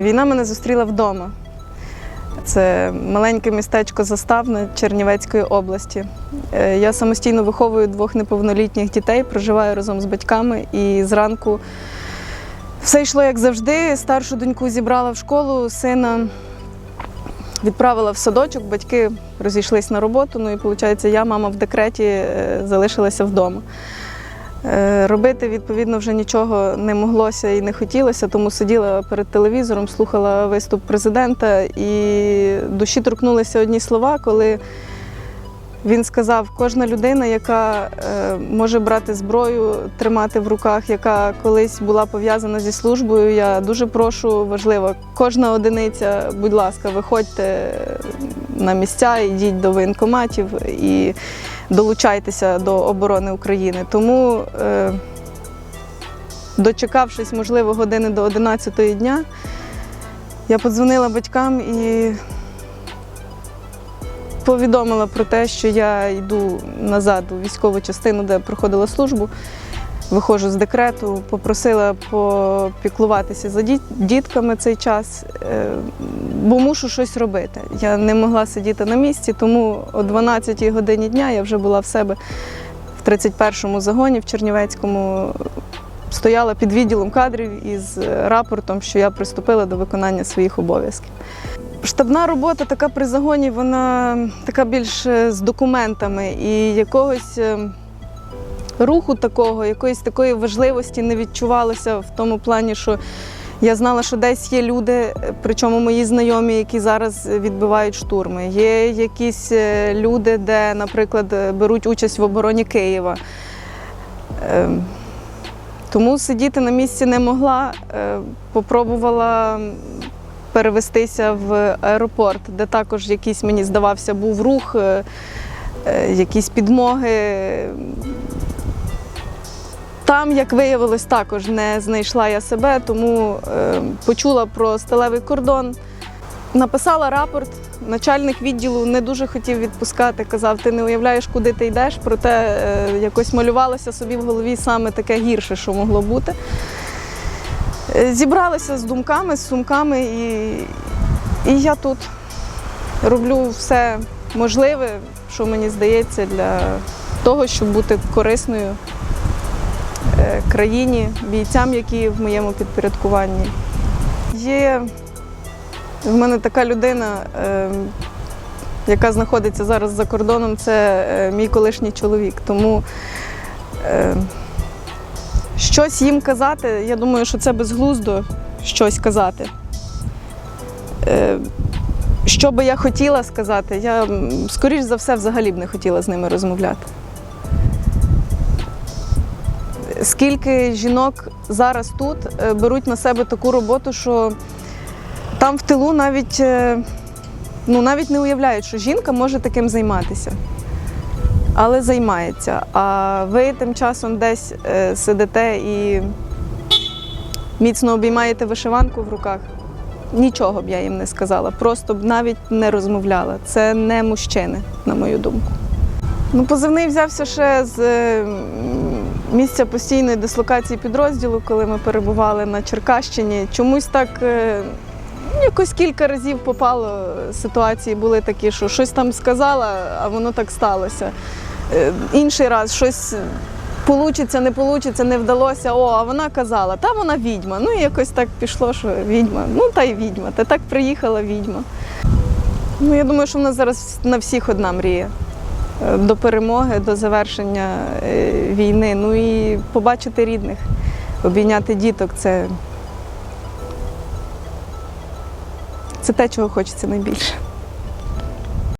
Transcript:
Війна мене зустріла вдома. Це маленьке містечко Заставне Чернівецької області. Е, Я самостійно виховую двох неповнолітніх дітей, проживаю разом з батьками і зранку все йшло як завжди. Старшу доньку зібрала в школу, сина відправила в садочок, батьки розійшлись на роботу. Ну і виходить, я, мама в декреті, е, залишилася вдома. Е, Робити відповідно вже нічого не моглося і не хотілося, тому сиділа перед телевізором, слухала виступ президента, і душі торкнулися одні слова, коли він сказав: кожна людина, яка е, може брати зброю, тримати в руках, яка колись була пов'язана зі службою, я дуже прошу, важливо, кожна одиниця, будь ласка, виходьте на місця, йдіть до воєнкоматів і долучайтеся до оборони України. Тому, е, дочекавшись, можливо, години до 11 дня, я подзвонила батькам і повідомила про те, що я йду назад у військову частину, де проходила службу. Виходжу з декрету, попросила попіклуватися за дітками цей час, е, бо мушу щось робити. Я не могла сидіти на місці, тому о 12 годині дня я вже була в себе в 31-му загоні в Чернівецькому. Стояла під відділом кадрів із рапортом, що я приступила до виконання своїх обов'язків. Штабна робота така при загоні, вона така більш е, з документами і якогось е, руху такого, якоїсь такої важливості не відчувалося в тому плані, що я знала, що десь є люди, причому мої знайомі, які зараз відбивають штурми. Є якісь е, люди, де, наприклад, беруть участь в обороні Києва. Ем, Тому сидіти на місці не могла. Е, Попробувала перевестися в аеропорт, де також якийсь, мені здавався, був рух, е, якісь підмоги. Там, як виявилось, також не знайшла я себе, тому е, почула про сталевий кордон. Написала рапорт. Начальник відділу не дуже хотів відпускати. Казав, ти не уявляєш, куди ти йдеш, проте е, якось малювалося собі в голові саме таке гірше, що могло бути. Е, Зібралася з думками, з сумками, і, і я тут роблю все можливе, що мені здається, для того, щоб бути корисною країні, бійцям, які в моєму підпорядкуванні. Є в мене така людина, е, яка знаходиться зараз за кордоном, це е, мій колишній чоловік. Тому е, щось їм казати, я думаю, що це безглуздо щось казати. Е, Що би я хотіла сказати, я, скоріш за все, взагалі б не хотіла з ними розмовляти. Скільки жінок зараз тут е, беруть на себе таку роботу, що там в тилу навіть, е, ну, навіть не уявляють, що жінка може таким займатися. Але займається. А ви тим часом десь е, сидите і міцно обіймаєте вишиванку в руках. Нічого б я їм не сказала, просто б навіть не розмовляла. Це не мужчини, на мою думку. Ну, позивний взявся ще з е, місця постійної дислокації підрозділу, коли ми перебували на Черкащині. Чомусь так е, якось кілька разів попало. Ситуації були такі, що щось там сказала, а воно так сталося. Е, Інший раз щось получиться, не получиться, не вдалося. О, а вона казала, та вона відьма. Ну і якось так пішло, що відьма. Ну та й відьма. Та так приїхала відьма. Ну, я думаю, що в нас зараз на всіх одна мрія. До перемоги, до завершення е, війни. Ну і побачити рідних, обійняти діток це, це те, чого хочеться найбільше.